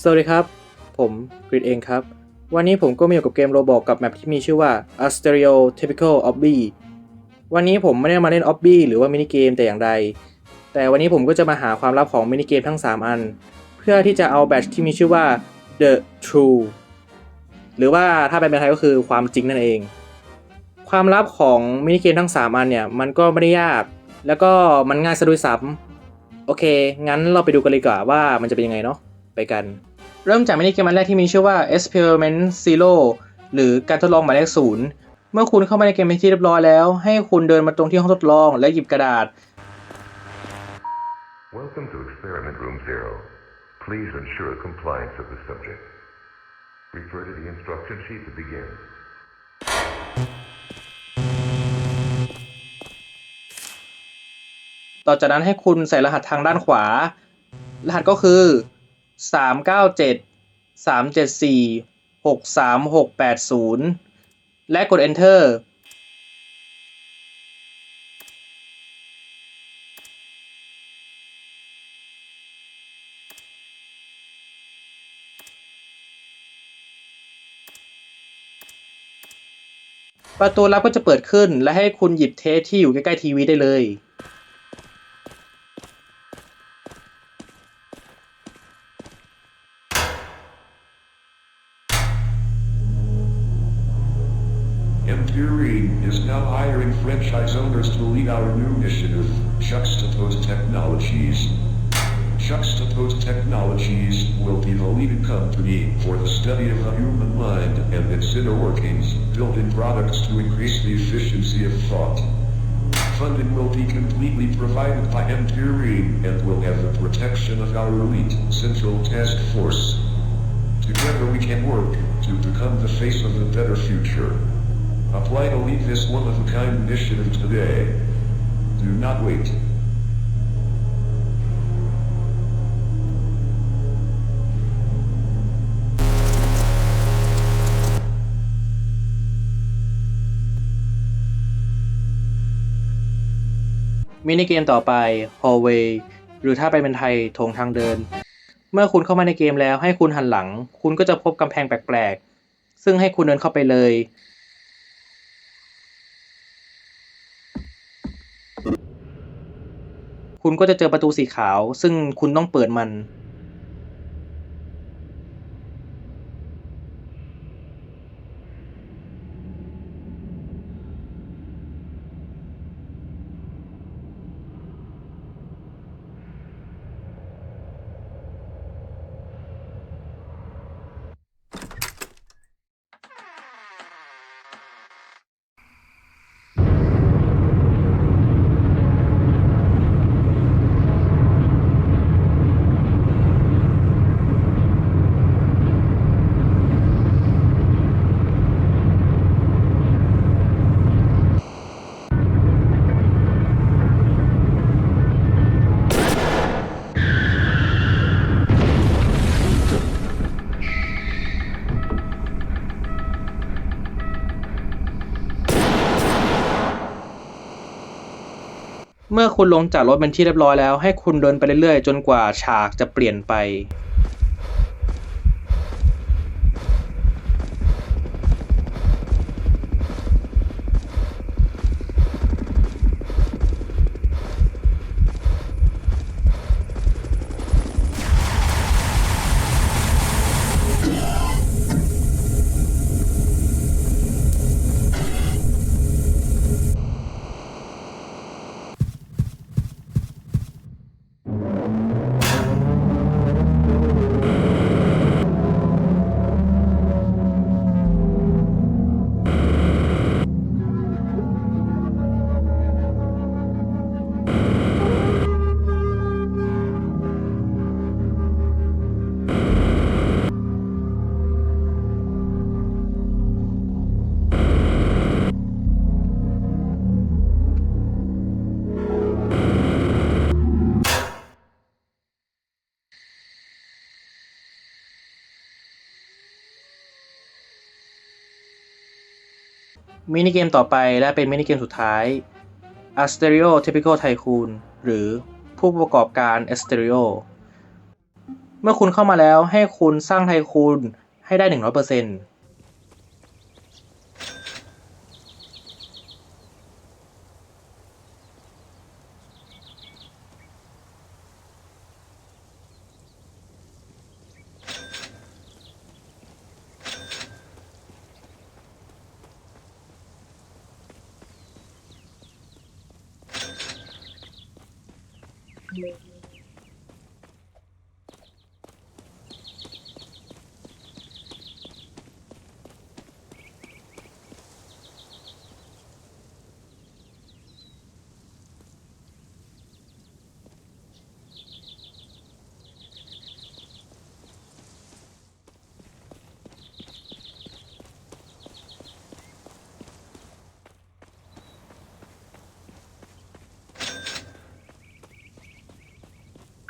สวัสดีครับ ผมกริดเองครับ วันนี้ผมก็มาอยู่กับเกมโรบอกกับแมปที่มีชื่อว่า A Stereotypical Obby วันนี้ผมไม่ได้มาเล่น Obby หรือว่ามินิเกมแต่อย่างใด แต่วันนี้ผมก็จะมาหาความลับของมินิเกมทั้ง 3 อัน เพื่อที่จะเอาแบตที่มีชื่อว่า The True หรือว่าถ้าเป็นภาษาไทยก็คือความจริงนั่นเอง ความลับของมินิเกมทั้ง 3 อันเนี่ยมันก็ไม่ได้ยาก แล้วก็มันง่ายซะด้วยซ้ำโอเค งั้นเราไปดูกันเลยกว่าว่ามันจะเป็นยังไงเนาะ ไปกัน เริ่มจากมินิเกมอันแรกที่มีชื่อว่า Experiment Zero หรือการทดลองหมายเลขศูนย์เมื่อคุณเข้ามาในเกมเป็นที่เรียบร้อยแล้ว ให้คุณเดินมาตรงที่ห้องทดลองและหยิบกระดาษ Welcome to Experiment Room Zero. Please ensure compliance of the subject. Refer to the instruction sheet to begin. ต่อจากนั้นให้คุณใส่รหัสทางด้านขวา รหัสก็คือ 397 374 63680และกด Enter ประตูลับก็จะเปิดขึ้นและให้คุณหยิบเทปที่อยู่ใกล้ๆทีวีได้เลย Empirine is now hiring franchise owners to lead our new initiative, Juxtaposed Technologies. Juxtaposed Technologies will be the leading company for the study of the human mind and its inner workings, building products to increase the efficiency of thought. Funding will be completely provided by Empirine and will have the protection of our elite Central Task Force. Together we can work to become the face of a better future. Apply to lead this one-of-a-kind initiative today. Do not wait. มินิเกมต่อไป Hallway หรือถ้าไปเป็นไทยโถงทางเดิน เมื่อคุณเข้ามาในเกมแล้วให้คุณหันหลัง คุณก็จะพบกำแพงแปลกๆ ซึ่งให้คุณเดินเข้าไปเลย คุณก็จะเจอประตูสีขาว ซึ่งคุณต้องเปิดมัน เมื่อคุณลงจากรถเป็นที่เรียบร้อยแล้ว ให้คุณเดินไปเรื่อยๆ จนกว่าฉากจะเปลี่ยนไป มินิเกมต่อไปและเป็นมินิเกมสุดท้าย a s t e r i o Typical Tycoon หรือผู้ประกอบการ a s t e r i o เมื่อคุณเข้ามาแล้วให้คุณสร้างไทคูนให้ได้ 100% coming.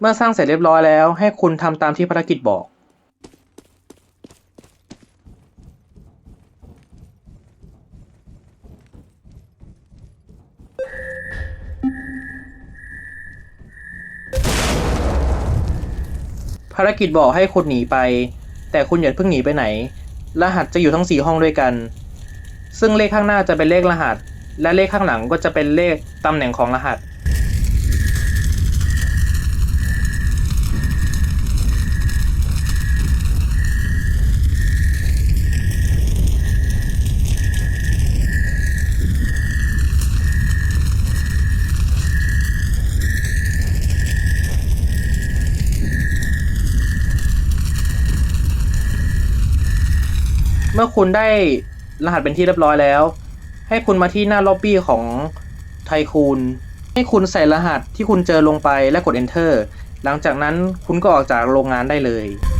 เมื่อสร้างเสร็จเรียบร้อยแล้ว ให้คุณทำตามที่ภารกิจบอก ภารกิจบอกให้คุณหนีไป แต่คุณอย่าเพิ่งหนีไปไหน รหัสจะอยู่ทั้งสี่ห้องด้วยกัน ซึ่งเลขข้างหน้าจะเป็นเลขรหัส และเลขข้างหลังก็จะเป็นเลขตำแหน่งของรหัส มื่อคุณได้รหัสเป็นที่เรียบร้อยแล้ว ให้คุณมาที่หน้าล็อบบี้ของไทคูนให้คุณใส่รหัสที่คุณเจอลงไปและกด enter หลังจากนั้นคุณก็ออกจากโรงงานได้เลย「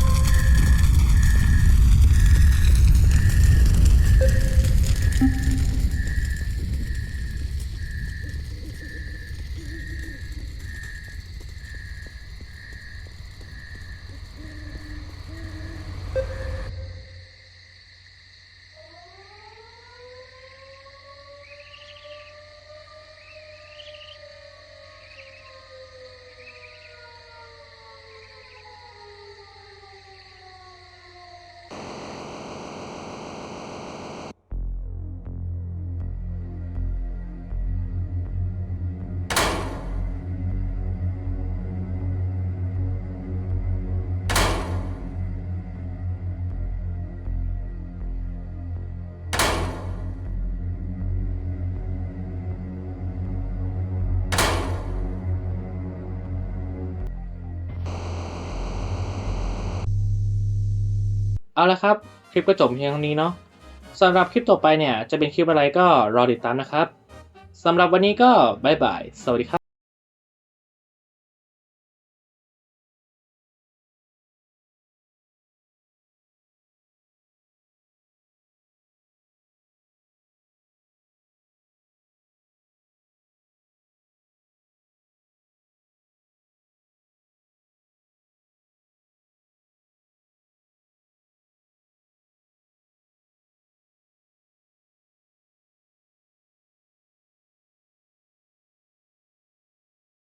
เอาละครับ คลิปก็จบเพียงเท่านี้เนาะสำหรับคลิปต่อไปเนี่ยจะเป็นคลิปอะไรก็รอติดตามนะครับสำหรับวันนี้ก็บายบาย สวัสดีครับ